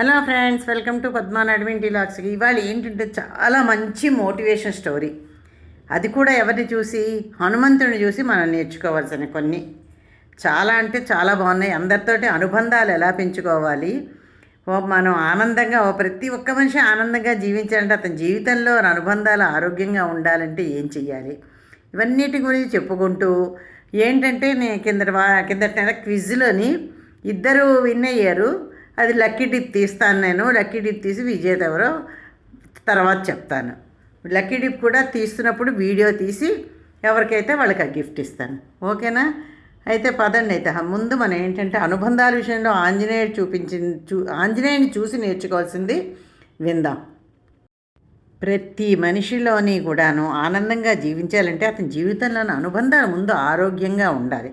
Hello friends welcome to పద్మాన్ నడ్విన్ లాక్స్. ఇవాళ ఏంటంటే చాలా మంచి మోటివేషన్ స్టోరీ. అది కూడా ఎవరిని చూసి హనుమంతుడిని చూసి మనం నేర్చుకోవాల్సిన కొన్ని. చాలా అంటే చాలా బాగున్నాయి. అందరితోటి అనుబంధాలు ఎలా పెంచుకోవాలి? ఓ మనం ఆనందంగా ఓ ప్రతి ఒక్క మనిషి ఆనందంగా జీవించాలంటే అతని జీవితంలో అనుబంధాలు ఆరోగ్యంగా ఉండాలంటే ఏం చెయ్యాలి? ఇవన్నిటి గురించి చెప్పుకుంటూ ఏంటంటే నేను కింద వా- కిందటి నెల క్విజ్లోని ఇద్దరు విన్ అయ్యారు అది లక్కీ డిప్ తీస్తాను నేను. లక్కీ డిప్ తీసి విజేత ఎవరో తర్వాత చెప్తాను. లక్కీ డిప్ కూడా తీస్తున్నప్పుడు వీడియో తీసి ఎవరికైతే వాళ్ళకి ఆ గిఫ్ట్ ఇస్తాను. ఓకేనా? అయితే పదండి అయితే. ముందు మనం ఏంటంటే అనుబంధాల విషయంలో ఆంజనేయుడు చూపించింది చూ ఆంజనేయుని చూసి నేర్చుకోవాల్సింది విందాం. ప్రతి మనిషిలోని కూడాను ఆనందంగా జీవించాలంటే అతని జీవితంలోని అనుబంధాలు ముందు ఆరోగ్యంగా ఉండాలి.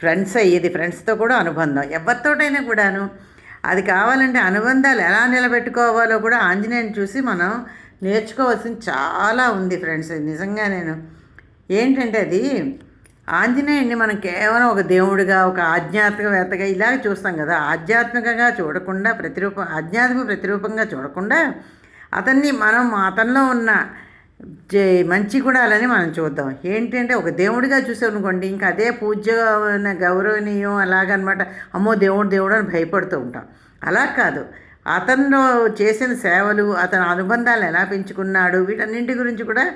ఫ్రెండ్స్ అయ్యేది ఫ్రెండ్స్తో కూడా అనుబంధం. ఎవరితోటైనా కూడాను అది కావాలంటే అనుబంధాలు ఎలా నిలబెట్టుకోవాలో కూడా ఆంజనేయుని చూసి మనం నేర్చుకోవాల్సింది చాలా ఉంది ఫ్రెండ్స్. నిజంగా నేను ఏంటంటే అది ఆంజనేయుడిని మనం కేవలం ఒక దేవుడిగా ఒక ఆధ్యాత్మికవేత్తగా ఇలాగ చూస్తాం కదా. ఆధ్యాత్మికంగా చూడకుండా ప్రతిరూపం ఆధ్యాత్మిక ప్రతిరూపంగా చూడకుండా అతన్ని మనం అతనిలో ఉన్న మంచి గుణాలని మనం చూద్దాం. ఏంటంటే ఒక దేవుడిగా చూసామనుకోండి ఇంకా అదే పూజ్య గౌరవనీయం అలాగనమాట. అమ్మో దేవుడు దేవుడు అని భయపడుతూ ఉంటాం. అలా కాదు. అతను చేసిన సేవలు అతని అనుబంధాలను ఎలా పెంచుకున్నాడు వీటన్నింటి గురించి కూడా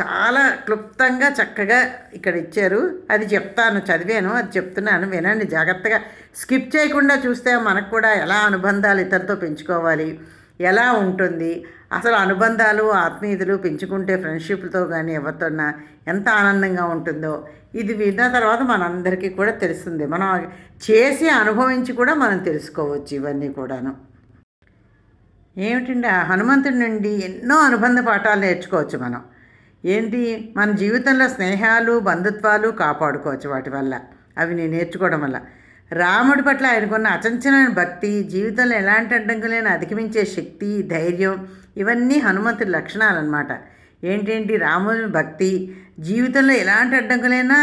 చాలా క్లుప్తంగా చక్కగా ఇక్కడ ఇచ్చారు. అది చెప్తాను చదివాను అది చెప్తున్నాను వినండి జాగ్రత్తగా. స్కిప్ చేయకుండా చూస్తే మనకు కూడా ఎలా అనుబంధాలు ఇతరులతో పెంచుకోవాలి ఎలా ఉంటుంది అసలు అనుబంధాలు ఆత్మీయతలు పెంచుకుంటే ఫ్రెండ్షిప్తో కానీ ఎవరితోనా ఎంత ఆనందంగా ఉంటుందో. ఇది విన్న తర్వాత మనందరికీ కూడా తెలుస్తుంది. మనం చేసి అనుభవించి కూడా మనం తెలుసుకోవచ్చు ఇవన్నీ కూడాను. ఏమిటండి? హనుమంతుడి నుండి ఎన్నో అనుబంధ పాఠాలు నేర్చుకోవచ్చు మనం. ఏంటి? మన జీవితంలో స్నేహాలు బంధుత్వాలు కాపాడుకోవచ్చు వాటి వల్ల. అవి నేను నేర్చుకోవడం వల్ల. రాముడి పట్ల ఆయనకున్న అచంచలమైన భక్తి జీవితంలో ఎలాంటి అడ్డంకులైనా అధిగమించే శక్తి ధైర్యం ఇవన్నీ హనుమంతుడి లక్షణాలన్నమాట. ఏంటేంటి? రాముడి భక్తి జీవితంలో ఎలాంటి అడ్డంకులైనా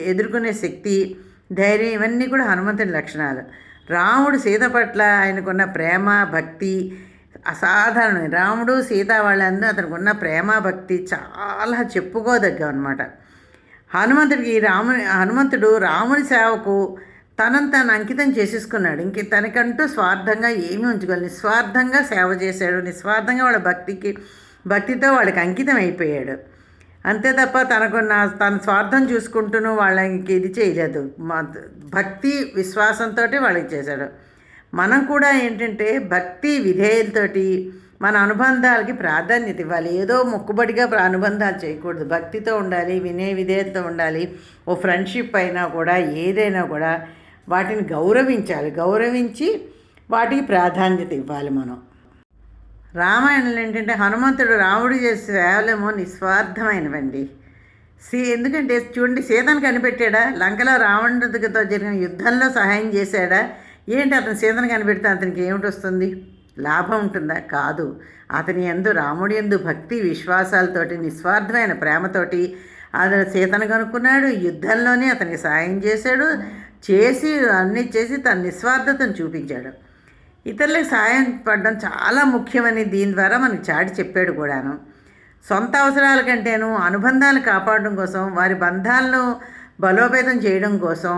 ఎదుర్కొనే శక్తి ధైర్యం ఇవన్నీ కూడా హనుమంతుడి లక్షణాలు. రాముడు సీత పట్ల ఆయనకున్న ప్రేమ భక్తి అసాధారణం రాముడు సీత వాళ్ళందరూ అతనికి ఉన్న ప్రేమ భక్తి చాలా చెప్పుకోదగ్గ అనమాట హనుమంతుడికి రాము హనుమంతుడు రాముని సేవకు తనను తాను అంకితం చేసేసుకున్నాడు. ఇంక తనకంటూ స్వార్థంగా ఏమీ ఉంచుకోవాలి నిస్వార్థంగా సేవ చేశాడు. నిస్వార్థంగా వాళ్ళ భక్తికి భక్తితో వాళ్ళకి అంకితం అయిపోయాడు. అంతే తప్ప తనకు నా తన స్వార్థం చూసుకుంటూను వాళ్ళకి ఇది చేయలేదు. మా- భక్తి విశ్వాసంతో వాళ్ళకి చేశాడు మనం కూడా ఏంటంటే భక్తి విధేయులతోటి మన అనుబంధాలకి ప్రాధాన్యత ఇవ్వాలి. ఏదో మొక్కుబడిగా అనుబంధాలు చేయకూడదు. భక్తితో ఉండాలి వినయ విధేయతతో ఉండాలి. ఓ ఫ్రెండ్షిప్ అయినా కూడా ఏదైనా కూడా వాటిని గౌరవించాలి. గౌరవించి వాటికి ప్రాధాన్యత ఇవ్వాలి మనం. రామాయణంలో ఏంటంటే హనుమంతుడు రాముడు చేసే సేవలేమో నిస్వార్థమైనవండి. సీ ఎందుకంటే చూడండి సీతను కనిపెట్టాడా? లంకలో రావణుడితో జరిగిన యుద్ధంలో సహాయం చేశాడా? ఏంటి అతను సీతను కనిపెడితే అతనికి ఏమిటి వస్తుంది? లాభం ఉంటుందా? కాదు. అతని ఎందు రాముడి ఎందు భక్తి విశ్వాసాలతోటి నిస్వార్థమైన ప్రేమతోటి అతను సీతను కనుక్కున్నాడు. యుద్ధంలోనే అతనికి సహాయం చేశాడు. చేసి అన్నీ చేసి తన నిస్వార్థతను చూపించాడు. ఇతరులకు సాయం పడడం చాలా ముఖ్యమని దీని ద్వారా మనకి చాటి చెప్పాడు కూడాను. సొంత అవసరాల కంటేను అనుబంధాలు కాపాడడం కోసం వారి బంధాలను బలోపేతం చేయడం కోసం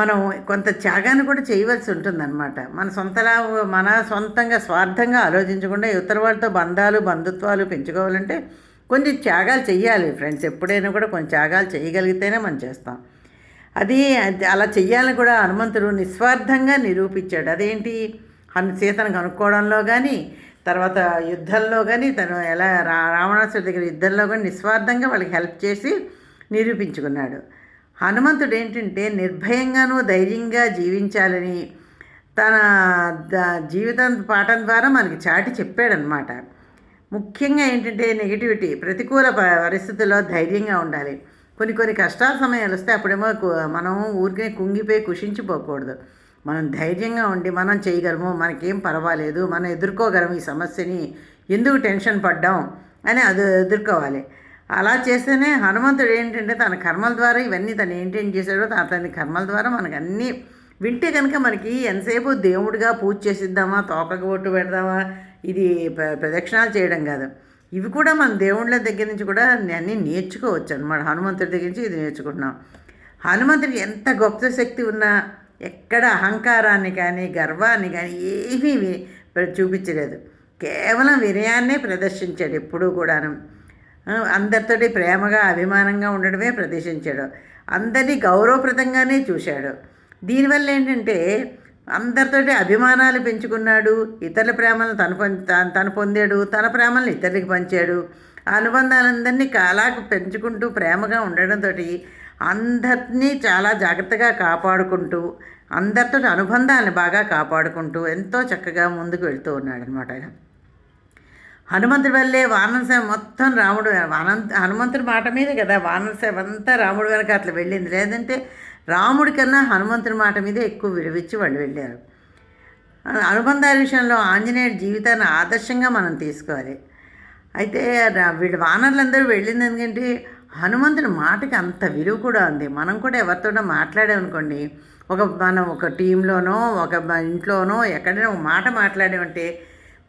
మనం కొంత త్యాగాన్ని కూడా చేయవలసి ఉంటుందన్నమాట. మన సొంతలా మన సొంతంగా స్వార్థంగా ఆలోచించకుండా ఇతర వాళ్ళతో బంధాలు బంధుత్వాలు పెంచుకోవాలంటే కొన్ని త్యాగాలు చేయాలి ఫ్రెండ్స్ ఎప్పుడైనా కూడా కొన్ని త్యాగాలు చేయగలిగితేనే మనం చేస్తాం. అది అలా చెయ్యాలని కూడా హనుమంతుడు నిస్వార్థంగా నిరూపించాడు. అదేంటి? హను సీతను కనుక్కోవడంలో కానీ తర్వాత యుద్ధంలో కానీ తను ఎలా రా రావణాసుడి దగ్గర యుద్ధంలో కానీ నిస్వార్థంగా వాళ్ళకి హెల్ప్ చేసి నిరూపించుకున్నాడు. హనుమంతుడు ఏంటంటే నిర్భయంగానూ ధైర్యంగా జీవించాలని తన జీవితం పాఠం ద్వారా మనకి చాటి చెప్పాడనమాట ముఖ్యంగా ఏంటంటే నెగిటివిటీ ప్రతికూల పరిస్థితుల్లో ధైర్యంగా ఉండాలి. కొన్ని కొన్ని కష్టాల సమయాలు వస్తే అప్పుడేమో మనం ఊరికే కుంగిపోయి కుషించిపోకూడదు. మనం ధైర్యంగా ఉండి మనం చేయగలము మనకేం పర్వాలేదు మనం ఎదుర్కోగలము ఈ సమస్యని ఎందుకు టెన్షన్ పడ్డాం అని అది ఎదుర్కోవాలి. అలా చేస్తేనే హనుమంతుడు ఏంటంటే తన కర్మల ద్వారా ఇవన్నీ తను ఏంటేం చేశాడో తన కర్మల ద్వారా మనకు అన్నీ వింటే కనుక మనకి ఎంతసేపు దేవుడిగా పూజ చేసిద్దామా తోకకు ఒట్టు పెడదామా ఇది ప్రదక్షిణాలు చేయడం కాదు. ఇవి కూడా మన దేవుళ్ళ దగ్గర నుంచి కూడా అన్నీ నేర్చుకోవచ్చు అనమాట హనుమంతుడి దగ్గర నుంచి ఇది నేర్చుకుంటున్నాం. హనుమంతుడికి ఎంత గొప్ప శక్తి ఉన్నా ఎక్కడ అహంకారాన్ని కానీ గర్వాన్ని కానీ ఏమీ చూపించలేదు. కేవలం వినయాన్నే ప్రదర్శించాడు ఎప్పుడూ కూడాను. అందరితోటి ప్రేమగా అభిమానంగా ఉండడమే ప్రదర్శించాడు. అందరినీ గౌరవప్రదంగానే చూశాడు. దీనివల్ల ఏంటంటే అందరితోటి అభిమానాలు పెంచుకున్నాడు ఇతరుల ప్రేమలను తను తను పొందాడు తన ప్రేమలను ఇతరులకి పంచాడు. ఆ అనుబంధాలందరినీ కాలాకు పెంచుకుంటూ ప్రేమగా ఉండడంతో అందరినీ చాలా జాగ్రత్తగా కాపాడుకుంటూ అందరితో అనుబంధాలను బాగా కాపాడుకుంటూ ఎంతో చక్కగా ముందుకు వెళ్తూ ఉన్నాడు అనమాట హనుమంతుడి వల్లే వానరసేవ మొత్తం రాముడు అనంత హనుమంతుడి మాట మీదే కదా వానరసేవ అంతా రాముడు వెనక అట్లా వెళ్ళింది. లేదంటే రాముడి కన్నా హనుమంతుడి మాట మీదే ఎక్కువ విలువిచ్చి వాళ్ళు వెళ్ళారు. అనుబంధాల విషయంలో ఆంజనేయుడి జీవితాన్ని ఆదర్శంగా మనం తీసుకోవాలి. అయితే వీళ్ళు వానరులందరూ వెళ్ళింది ఎందుకంటే హనుమంతుడి మాటకి అంత విలువ కూడా ఉంది. మనం కూడా ఎవరితోనో మాట్లాడామనుకోండి ఒక మనం ఒక టీంలోనో ఒక ఇంట్లోనో ఎక్కడైనా ఒక మాట మాట్లాడామంటే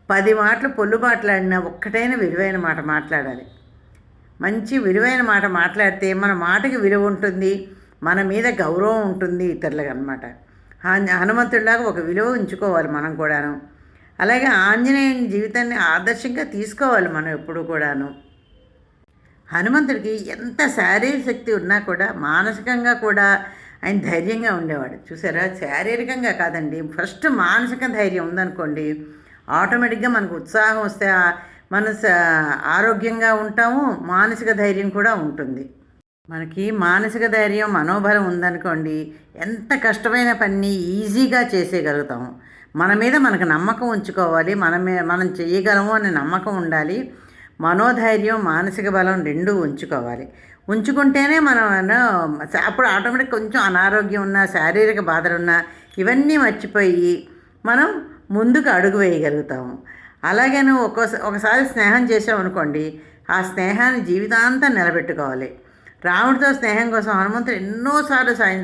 పది మాటలు పొల్లు మాట్లాడినా ఒక్కటైన విలువైన మాట మాట్లాడాలి. మంచి విలువైన మాట మాట్లాడితే మన మాటకి విలువ ఉంటుంది. మన మీద గౌరవం ఉంటుంది ఇతరులకు అనమాట హనుమంతుడిలాగా ఒక విలువ ఉంచుకోవాలి మనం కూడాను. అలాగే ఆంజనేయుని జీవితాన్ని ఆదర్శంగా తీసుకోవాలి మనం ఎప్పుడు కూడాను. హనుమంతుడికి ఎంత శారీరక శక్తి ఉన్నా కూడా మానసికంగా కూడా ఆయన ధైర్యంగా ఉండేవాడు. చూసారా? శారీరకంగా కాదండి. ఫస్ట్ మానసిక ధైర్యం ఉందనుకోండి ఆటోమేటిక్గా మనకు ఉత్సాహం వస్తే మన ఆరోగ్యంగా ఉంటాము మానసిక ధైర్యం కూడా ఉంటుంది. మనకి మానసిక ధైర్యం మనోబలం ఉందనుకోండి ఎంత కష్టమైన పని ఈజీగా చేసేయగలుగుతాము. మన మీద మనకు నమ్మకం ఉంచుకోవాలి మన మనం చేయగలము అనే నమ్మకం ఉండాలి. మనోధైర్యం మానసిక బలం రెండూ ఉంచుకోవాలి. ఉంచుకుంటేనే మనం అప్పుడు ఆటోమేటిక్ కొంచెం అనారోగ్యం ఉన్న శారీరక బాధలు ఇవన్నీ మర్చిపోయి మనం ముందుకు అడుగు వేయగలుగుతాము. అలాగే నువ్వు ఒకసారి స్నేహం చేసావు ఆ స్నేహాన్ని జీవితాంతం నిలబెట్టుకోవాలి. రాముడితో స్నేహం కోసం హనుమంతుడు ఎన్నోసార్లు సాయం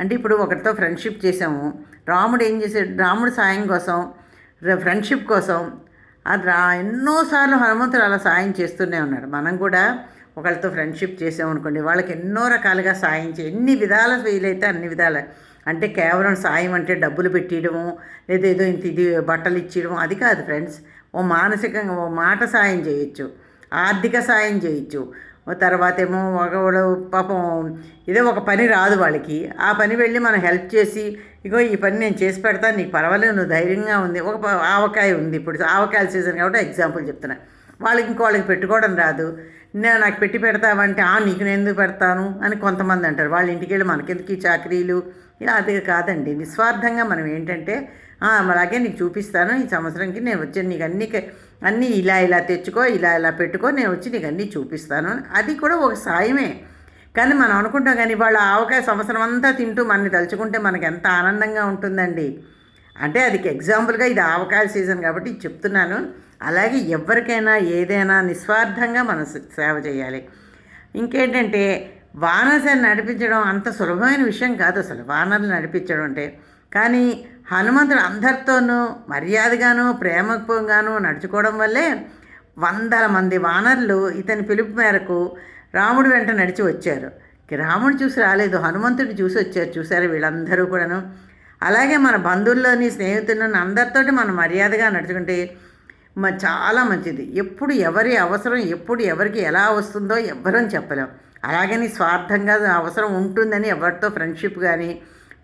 అంటే ఇప్పుడు ఒకరితో ఫ్రెండ్షిప్ చేసాము రాముడు ఏం చేశాడు? రాముడు సాయం కోసం ఫ్రెండ్షిప్ కోసం అది రా ఎన్నోసార్లు హనుమంతుడు అలా సాయం చేస్తూనే ఉన్నాడు. మనం కూడా ఒకళ్ళతో ఫ్రెండ్షిప్ చేసామనుకోండి వాళ్ళకి ఎన్నో రకాలుగా సాయం చే ఎన్ని విధాల వీలైతే అన్ని విధాల. అంటే కేవలం సాయం అంటే డబ్బులు పెట్టియడము లేదా ఏదో ఇంత ఇది బట్టలు ఇచ్చేయడం అది కాదు ఫ్రెండ్స్ ఓ మానసికంగా ఓ మాట సాయం చేయొచ్చు. ఆర్థిక సాయం చేయొచ్చు. తర్వాత ఏమో ఒకడు పాపం ఇదే ఒక పని రాదు వాళ్ళకి. ఆ పని వెళ్ళి మనం హెల్ప్ చేసి ఇగో ఈ పని నేను చేసి పెడతాను నీకు పర్వాలేదు నువ్వు ధైర్యంగా ఉంది. ఒక ఆవకాయ ఉంది ఇప్పుడు ఆవకాయల సీజన్ కాబట్టి ఎగ్జాంపుల్ చెప్తున్నా. వాళ్ళకి ఇంకోళ్ళకి పెట్టుకోవడం రాదు. నేను నాకు పెట్టి పెడతావంటే ఆ నీకు నేను ఎందుకు పెడతాను? అని కొంతమంది అంటారు. వాళ్ళ ఇంటికి వెళ్ళి మనకెందుకు ఈ చాకరీలు? ఇలా అది కాదండి. నిస్వార్థంగా మనం ఏంటంటే అలాగే నీకు చూపిస్తాను. ఈ సంవత్సరంకి నేను వచ్చి నీకు అన్ని అన్నీ ఇలా ఇలా తెచ్చుకో ఇలా ఇలా పెట్టుకో నేను వచ్చి నీకు అన్నీ చూపిస్తాను. అది కూడా ఒక సాయమే. కానీ మనం అనుకుంటాం కానీ వాళ్ళ ఆవకాయ సంవత్సరం అంతా తింటూ మనని తలుచుకుంటే మనకి ఎంత ఆనందంగా ఉంటుందండి. అంటే అది ఎగ్జాంపుల్గా ఇది ఆవకాయ సీజన్ కాబట్టి చెప్తున్నాను. అలాగే ఎవరికైనా ఏదైనా నిస్వార్థంగా మనం సేవ చేయాలి. ఇంకేంటంటే వానరసేన నడిపించడం అంత సులభమైన విషయం కాదు అసలు. వానర్లు నడిపించడం అంటే. కానీ హనుమంతుడు అందరితోనూ మర్యాదగాను ప్రేమగాను నడుచుకోవడం వల్లే వందల మంది వానరులు ఇతని పిలుపు మేరకు రాముడు వెంట నడిచి వచ్చారు. రాముడు చూసి రాలేదు హనుమంతుడు చూసి వచ్చారు. చూసారు వీళ్ళందరూ కూడాను. అలాగే మన బంధువుల్లోని స్నేహితులను అందరితోటి మనం మర్యాదగా నడుచుకుంటే చాలా మంచిది. ఎప్పుడు ఎవరి అవసరం ఎప్పుడు ఎవరికి ఎలా వస్తుందో ఎవ్వరం చెప్పలేం. అలాగని స్వార్థంగా అవసరం ఉంటుందని ఎవరితో ఫ్రెండ్షిప్ కానీ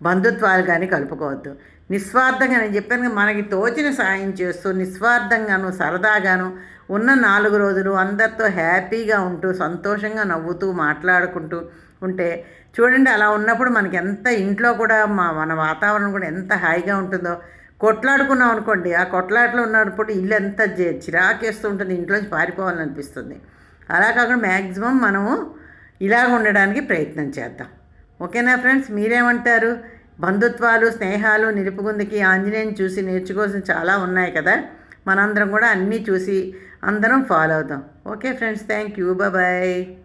బంధుత్వాలు కానీ కలుపుకోవద్దు. నిస్వార్థంగా నేను చెప్పాను మనకి తోచిన సాయం చేస్తూ నిస్వార్థంగాను సరదాగాను ఉన్న నాలుగు రోజులు అందరితో హ్యాపీగా ఉంటూ సంతోషంగా నవ్వుతూ మాట్లాడుకుంటూ ఉంటే చూడండి అలా ఉన్నప్పుడు మనకి ఎంత ఇంట్లో కూడా మా మన వాతావరణం కూడా ఎంత హాయిగా ఉంటుందో. కొట్లాడుకున్నాం అనుకోండి ఆ కొట్లాటలో ఉన్నప్పుడు ఇల్లు ఎంత చిరాకేస్తూ ఉంటుంది ఇంట్లోంచి పారిపోవాలనిపిస్తుంది. అలా కాకుండా మ్యాక్సిమం మనము ఇలాగ ఉండడానికి ప్రయత్నం చేద్దాం. ఓకేనా ఫ్రెండ్స్? మీరేమంటారు? బంధుత్వాలు స్నేహాలు నిలుపుకుందికి ఆంజనేయం చూసి నేర్చుకోవాల్సిన చాలా ఉన్నాయి కదా. మనందరం కూడా అన్నీ చూసి అందరం ఫాలో అవుదాం okay friends thank you bye